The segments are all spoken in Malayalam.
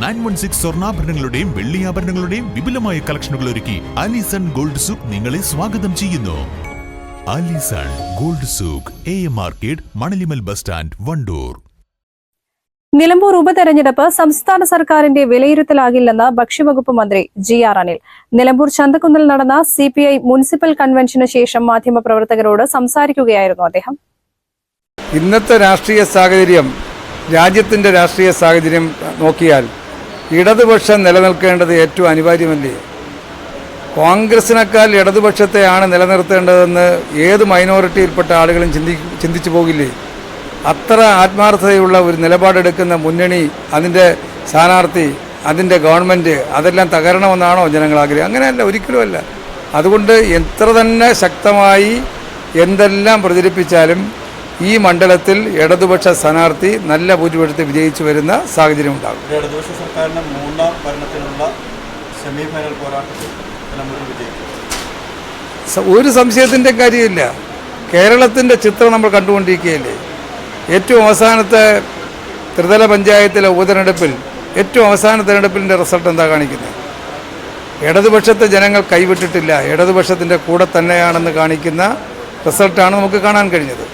നയൻ വൺ സിക്സ് സ്വർണാഭരണങ്ങളുടെയും വെള്ളിയാഭരണങ്ങളുടെയും വിപുലമായ കളക്ഷനുകൾ ഒരുക്കി അലിസൺ ഗോൾഡ് സൂക്ക് നിങ്ങളെ സ്വാഗതം ചെയ്യുന്നു. Alison gold souk A M market Manalimal bus stand Wandoor. Nilambur ഉപതെരഞ്ഞെടുപ്പ് സംസ്ഥാന സർക്കാരിന്റെ വിലയിരുത്തലാകില്ലെന്ന് ഭക്ഷ്യവകുപ്പ് മന്ത്രി ജി ആർ അനിൽ. നിലമ്പൂർ ചന്തക്കുന്നിൽ നടന്ന സി പി ഐ മുനിസിപ്പൽ കൺവെൻഷന് ശേഷം മാധ്യമപ്രവർത്തകരോട് സംസാരിക്കുകയായിരുന്നു അദ്ദേഹം. ഇന്നത്തെ രാഷ്ട്രീയ സാഹചര്യം രാജ്യത്തിന്റെ രാഷ്ട്രീയ സാഹചര്യം നോക്കിയാൽ ഇടതുപക്ഷം നിലനിൽക്കേണ്ടത് ഏറ്റവും അനിവാര്യമല്ലേ? കോൺഗ്രസിനേക്കാൾ ഇടതുപക്ഷത്തെയാണ് നിലനിർത്തേണ്ടതെന്ന് ഏത് മൈനോറിറ്റിയിൽപ്പെട്ട ആളുകളും ചിന്തി ചിന്തിച്ചു പോകില്ലേ? അത്ര ആത്മാർത്ഥതയുള്ള ഒരു നിലപാടെടുക്കുന്ന മുന്നണി അതിന്റെ സ്ഥാനാർത്ഥി അതിന്റെ ഗവൺമെന്റ് അതെല്ലാം തകരണമെന്നാണോ ജനങ്ങൾ ആഗ്രഹം? അങ്ങനെയല്ല ഒരിക്കലുമല്ല അതുകൊണ്ട് എത്ര തന്നെ ശക്തമായി എന്തെല്ലാം പ്രചരിപ്പിച്ചാലും ഈ മണ്ഡലത്തിൽ ഇടതുപക്ഷ സ്ഥാനാർത്ഥി നല്ല ഭൂരിപക്ഷത്തിൽ വിജയിച്ചു വരുന്ന സാഹചര്യം ഉണ്ടാകും. ഇടതുപക്ഷ സർക്കാരിന്റെ മൂന്നാം ഭരണത്തിനുള്ള സെമിഫൈനൽ പോരാട്ടത്തിൽ ഒരു സംശയത്തിന്റെ കാര്യമില്ല. കേരളത്തിന്റെ ചിത്രം നമ്മൾ കണ്ടുകൊണ്ടിരിക്കുകയല്ലേ? ഏറ്റവും അവസാനത്തെ ത്രിതല പഞ്ചായത്തിലെ ഉപതെരഞ്ഞെടുപ്പിൽ ഏറ്റവും അവസാന തെരഞ്ഞെടുപ്പിന്റെ റിസൾട്ട് എന്താ കാണിക്കുന്നത്? ഇടതുപക്ഷത്തെ ജനങ്ങൾ കൈവിട്ടിട്ടില്ല. ഇടതുപക്ഷത്തിന്റെ കൂടെ തന്നെയാണെന്ന് കാണിക്കുന്ന റിസൾട്ടാണ് നമുക്ക് കാണാൻ കഴിഞ്ഞത്.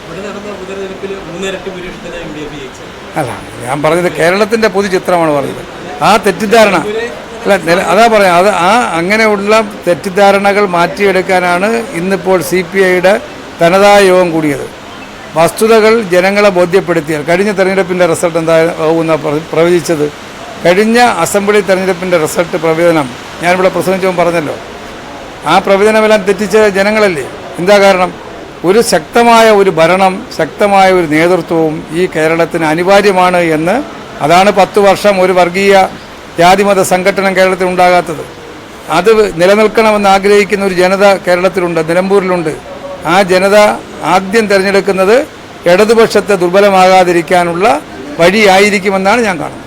അല്ല ഞാൻ പറഞ്ഞത് കേരളത്തിന്റെ പൊതുചിത്രമാണ് പറഞ്ഞത് ആ തെറ്റിദ്ധാരണ അല്ല അതാ പറയാം അത് ആ അങ്ങനെയുള്ള തെറ്റിദ്ധാരണകൾ മാറ്റിയെടുക്കാനാണ് ഇന്നിപ്പോൾ സി പി ഐയുടെ തനതായ യോഗം കൂടിയത്. വസ്തുതകൾ ജനങ്ങളെ ബോധ്യപ്പെടുത്തിയാൽ കഴിഞ്ഞ തെരഞ്ഞെടുപ്പിന്റെ റിസൾട്ട് എന്താ പ്രവചിച്ചത്. കഴിഞ്ഞ അസംബ്ലി തെരഞ്ഞെടുപ്പിന്റെ റിസൾട്ട് പ്രവചനം ഞാനിവിടെ പ്രസംഗിച്ചവൻ പറഞ്ഞല്ലോ. ആ പ്രവചനമെല്ലാം തെറ്റിച്ച ജനങ്ങളല്ലേ? എന്താ കാരണം? ഒരു ശക്തമായ ഒരു ഭരണം ശക്തമായ ഒരു നേതൃത്വവും ഈ കേരളത്തിന് അനിവാര്യമാണ് എന്ന് അതാണ് പത്ത് വർഷം ഒരു വർഗീയ ജാതിമത സംഘടന കേരളത്തിൽ ഉണ്ടാകാത്തത്. അത് നിലനിൽക്കണമെന്ന് ആഗ്രഹിക്കുന്ന ഒരു ജനത കേരളത്തിലുണ്ട് നിലമ്പൂരിലുണ്ട്. ആ ജനത ആദ്യം തിരഞ്ഞെടുക്കുന്നത് ഇടതുപക്ഷത്തെ ദുർബലമാകാതിരിക്കാനുള്ള വഴിയായിരിക്കുമെന്നാണ് ഞാൻ കാണുന്നത്.